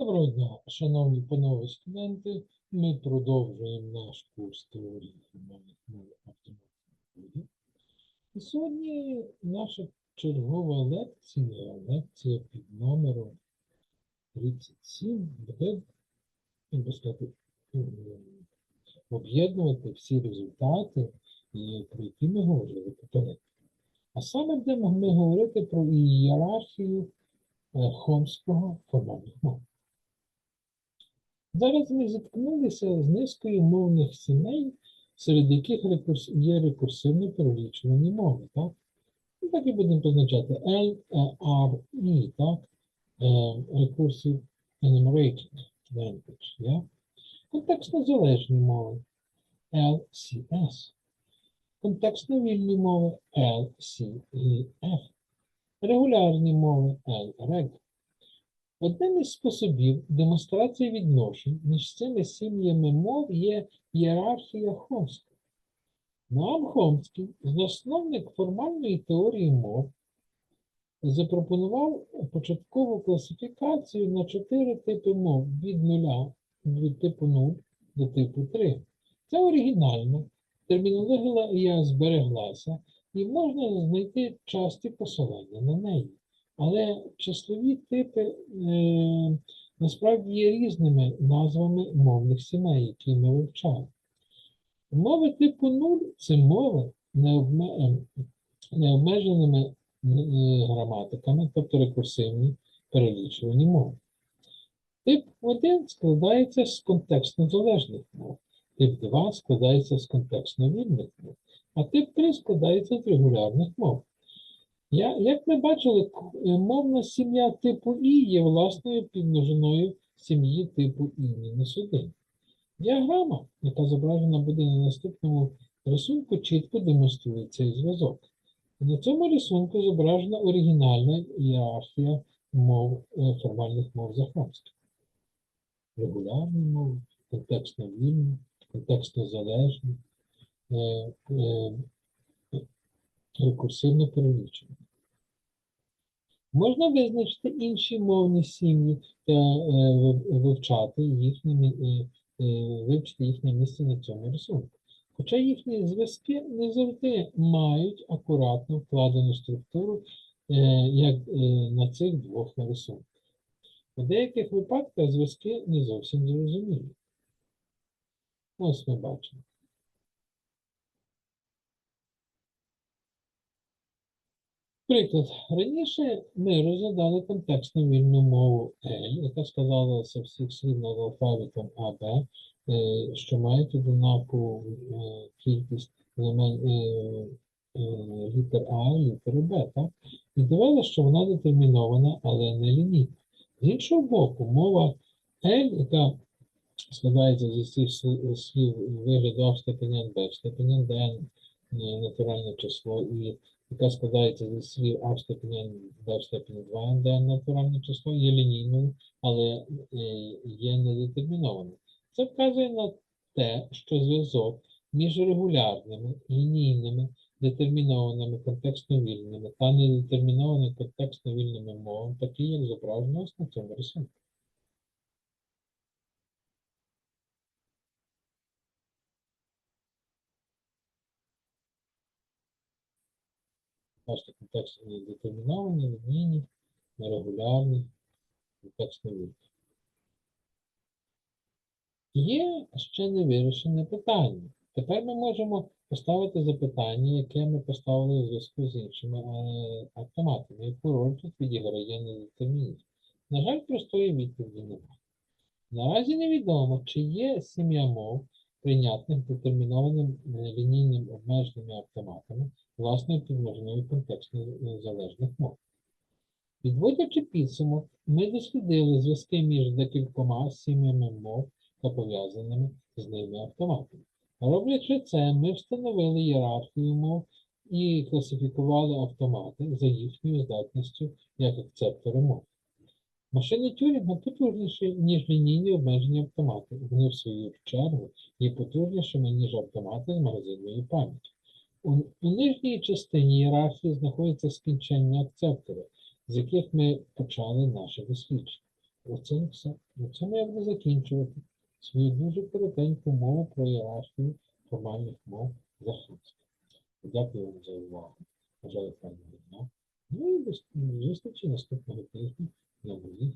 Доброго дня, шановні панове студенти. Ми продовжуємо наш курс теорії формальних мов автоматичних І сьогодні наша чергова лекція, лекція під номером 37, буде, сказати, об'єднувати всі результати, про які ми говорили попередньо. А саме будемо ми говорити про ієрархію е, хомського формальних мов. Зараз ми зіткнулися з низкою мовних сімей, серед яких є рекурсивно перелічувані мови. Так? Ну, так і будемо позначати L, E, R, E, так? Е, Recursive Enumerated Language. Yeah? Контекстно залежні мови L, C, S. Контекстно вільні мови L, C і F. Регулярні мови L, Reg. Одним із способів демонстрації відношень між цими сім'ями мов є ієрархія Хомська. Ноам Хомський, засновник формальної теорії мов, запропонував початкову класифікацію на чотири типи мов від нуля від типу 0 до типу 3. Це оригінально, термінологія збереглася і можна знайти часті посилання на неї. Але числові типи е, насправді є різними назвами мовних сімей, які ми вивчали. Мови типу 0 це мови необмеженими е, граматиками, тобто рекурсивні перелічувані мови. Тип 1 складається з контекстно залежних мов, тип 2 складається з контекстно вільних мов, а тип 3 складається з регулярних мов. Я, як ми бачили, е, мовна сім'я типу І є власною підмножиною сім'ї типу І-1. Діаграма, яка зображена буде на наступному рисунку, чітко демонструє цей зв'язок. На цьому рисунку зображена оригінальна ієрархія мов, е, формальних мов захопських. Регулярні мови, контекстно вільні, контекстно залежні, е, рекурсивно перелічені. Можна визначити інші мовні сім'ї та е, вивчати їхні, е, е, вивчити їхнє місце на цьому рисунку. Хоча їхні зв'язки не завжди мають акуратно вкладену структуру, як на цих двох рисунках. У деяких випадках зв'язки не зовсім зрозумілі. Ось ми бачимо. Приклад. Раніше ми розглядали контекстну вільну мову L, яка складалася всіх слів над алфавітом АБ, е, що мають однакову е, кількість е, літер А і літери Б. Так? І здавалося, що вона детермінована, але не лінійна. З іншого боку, мова L, яка складається зі всіх слів вигляду А в степені N, Б в степені е, натуральне число, і яка складається зі слів А в степені Б в степені 2, де натуральне число, є лінійною, але е, є недетермінованою. Це вказує на те, що зв'язок між регулярними, лінійними, детермінованими контекстно вільними та недетермінованими контекстно вільними мовами, такий, як зображено на цьому рисунку. Бачите, контекст детерміновані, лінійні, нерегулярні, контекстно вільні. Є ще невирішене питання. Тепер ми можемо поставити запитання, яке ми поставили у зв'язку з іншими е, автоматами. Яку роль тут відіграє недетермінізм? На жаль, простої відповіді немає. Наразі невідомо, чи є сім'я мов, прийнятних детермінованим е, лінійним обмеженими автоматами, власною підмноженою контекстно е, залежних мов. Підводячи підсумок, ми дослідили зв'язки між декількома сім'ями мов та пов'язаними з ними автоматами. Роблячи це, ми встановили ієрархію мов і класифікували автомати за їхньою здатністю як акцептори мов. Машини Тюрінга потужніші, ніж лінійні обмежені автомати. Вони, в свою чергу, є потужнішими, ніж автомати з магазинною пам'яттю. У, у нижній частині ієрархії знаходяться скінченні акцептори, з яких ми почали наше дослідження. Оце все. На цьому я буду закінчувати свою дуже коротеньку мову про ієрархію формальних мов захисту. Дякую вам за увагу. Бажаю файного дня. Ну і до зустрічі наступного тижня на новій